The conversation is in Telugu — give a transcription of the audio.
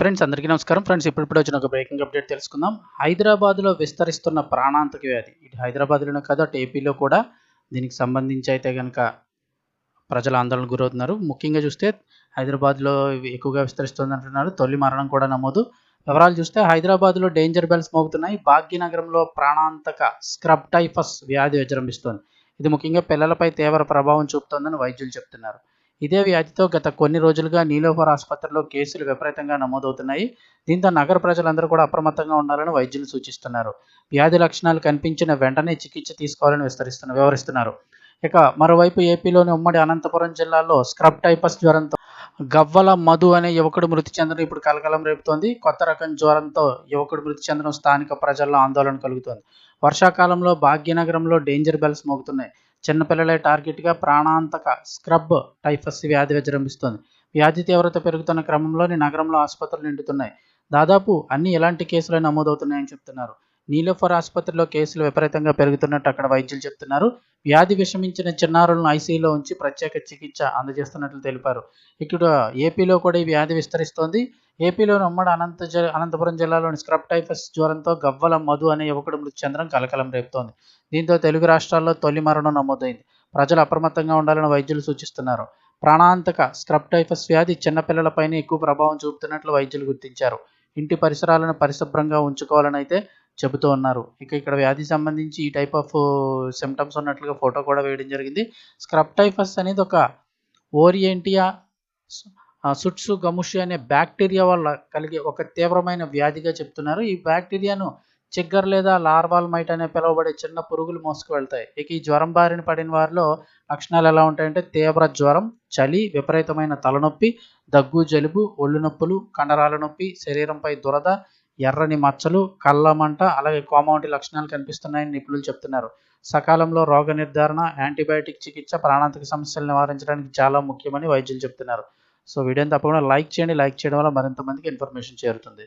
ఫ్రెండ్స్ అందరికీ నమస్కారం. ఫ్రెండ్స్ ఇప్పుడు వచ్చిన ఒక బ్రేకింగ్ అప్డేట్ తెలుసుకుందాం. హైదరాబాద్లో విస్తరిస్తున్న ప్రాణాంతక వ్యాధి. ఇటు హైదరాబాద్లోనే కాదు అటు ఏపీలో కూడా దీనికి సంబంధించి అయితే కనుక ప్రజలు ఆందోళన గురవుతున్నారు. ముఖ్యంగా చూస్తే హైదరాబాద్లో ఎక్కువగా విస్తరిస్తుంది అంటున్నారు. తొలి మరణం కూడా నమోదు. వివరాలు చూస్తే హైదరాబాద్లో డేంజర్ బెల్స్ మోగుతున్నాయి. భాగ్యనగరంలో ప్రాణాంతక స్క్రబ్ టైఫస్ వ్యాధి విజృంభిస్తోంది. ఇది ముఖ్యంగా పిల్లలపై తీవ్ర ప్రభావం చూపుతోందని వైద్యులు చెప్తున్నారు. ఇదే వ్యాధితో గత కొన్ని రోజులుగా నీలోఫర్ ఆసుపత్రిలో కేసులు విపరీతంగా నమోదవుతున్నాయి. దీంతో నగర ప్రజలందరూ కూడా అప్రమత్తంగా ఉండాలని వైద్యులు సూచిస్తున్నారు. వ్యాధి లక్షణాలు కనిపించిన వెంటనే చికిత్స తీసుకోవాలని విస్తరిస్తున్న వివరిస్తున్నారు. ఇక మరోవైపు ఏపీలోని ఉమ్మడి అనంతపురం జిల్లాలో స్క్రబ్ టైపస్ జ్వరంతో గవ్వల మధు అనే యువకుడు మృతి చెందడం ఇప్పుడు కలకలం రేపుతోంది. కొత్త రకం జ్వరంతో యువకుడు మృతి చెందడం స్థానిక ప్రజల్లో ఆందోళన కలుగుతోంది. వర్షాకాలంలో భాగ్యనగరంలో డేంజర్ బెల్స్ మోగుతున్నాయి. చిన్నపిల్లలే టార్గెట్గా ప్రాణాంతక స్క్రబ్ టైఫస్ వ్యాధి విజృంభిస్తోంది. వ్యాధి తీవ్రత పెరుగుతున్న క్రమంలోని నగరంలో ఆసుపత్రులు నిండుతున్నాయి. దాదాపు అన్ని ఎలాంటి కేసులు నమోదవుతున్నాయని చెప్తున్నారు. నీలోఫర్ ఆసుపత్రిలో కేసులు విపరీతంగా పెరుగుతున్నట్టు అక్కడ వైద్యులు చెప్తున్నారు. వ్యాధి విషమించిన చిన్నారులను ఐసీయూలో ఉంచి ప్రత్యేక చికిత్స అందజేస్తున్నట్లు తెలిపారు. ఇక్కడ ఏపీలో కూడా ఈ వ్యాధి విస్తరిస్తోంది. ఏపీలోని ఉమ్మడి అనంత అనంతపురం జిల్లాలోని స్క్రబ్ టైఫస్ జ్వరంతో గవ్వల మధు అనే యువకుడు మృతి చెందడం కలకలం రేపుతోంది. దీంతో తెలుగు రాష్ట్రాల్లో తొలి మరణం నమోదైంది. ప్రజలు అప్రమత్తంగా ఉండాలని వైద్యులు సూచిస్తున్నారు. ప్రాణాంతక స్క్రబ్ టైఫస్ వ్యాధి చిన్నపిల్లలపైన ఎక్కువ ప్రభావం చూపుతున్నట్లు వైద్యులు గుర్తించారు. ఇంటి పరిసరాలను పరిశుభ్రంగా ఉంచుకోవాలని అయితే చెబుతూ ఉన్నారు. ఇక ఇక్కడ వ్యాధి సంబంధించి ఈ టైప్ ఆఫ్ సిమ్టమ్స్ ఉన్నట్లుగా ఫోటో కూడా వేయడం జరిగింది. స్క్రబ్ టైఫస్ అనేది ఒక ఓరియంటియా సుట్సు గముషి అనే బ్యాక్టీరియా వల్ల కలిగే ఒక తీవ్రమైన వ్యాధిగా చెప్తున్నారు. ఈ బ్యాక్టీరియాను చిగ్గర్ లేదా లార్వాల్ మైట్ అనే పిలువబడే చిన్న పురుగులు మోసుకు వెళ్తాయి. ఇక ఈ జ్వరం బారిన పడిన వారిలో లక్షణాలు ఎలా ఉంటాయంటే తీవ్ర జ్వరం చలి విపరీతమైన తలనొప్పి దగ్గు జలుబు ఒళ్ళు నొప్పులు కండరాల నొప్పి శరీరంపై దురద ఎర్రని మచ్చలు కళ్ళమంట అలాగే కోమ వంటి లక్షణాలు కనిపిస్తున్నాయని నిపుణులు చెప్తున్నారు. సకాలంలో రోగ నిర్ధారణ యాంటీబయాటిక్ చికిత్స ప్రాణాంతక సమస్యలు నివారించడానికి చాలా ముఖ్యమని వైద్యులు చెప్తున్నారు. సో వీడియోని తప్పకుండా లైక్ చేయండి. లైక్ చేయడం వల్ల మరింత మందికి ఇన్ఫర్మేషన్ చేరుతుంది.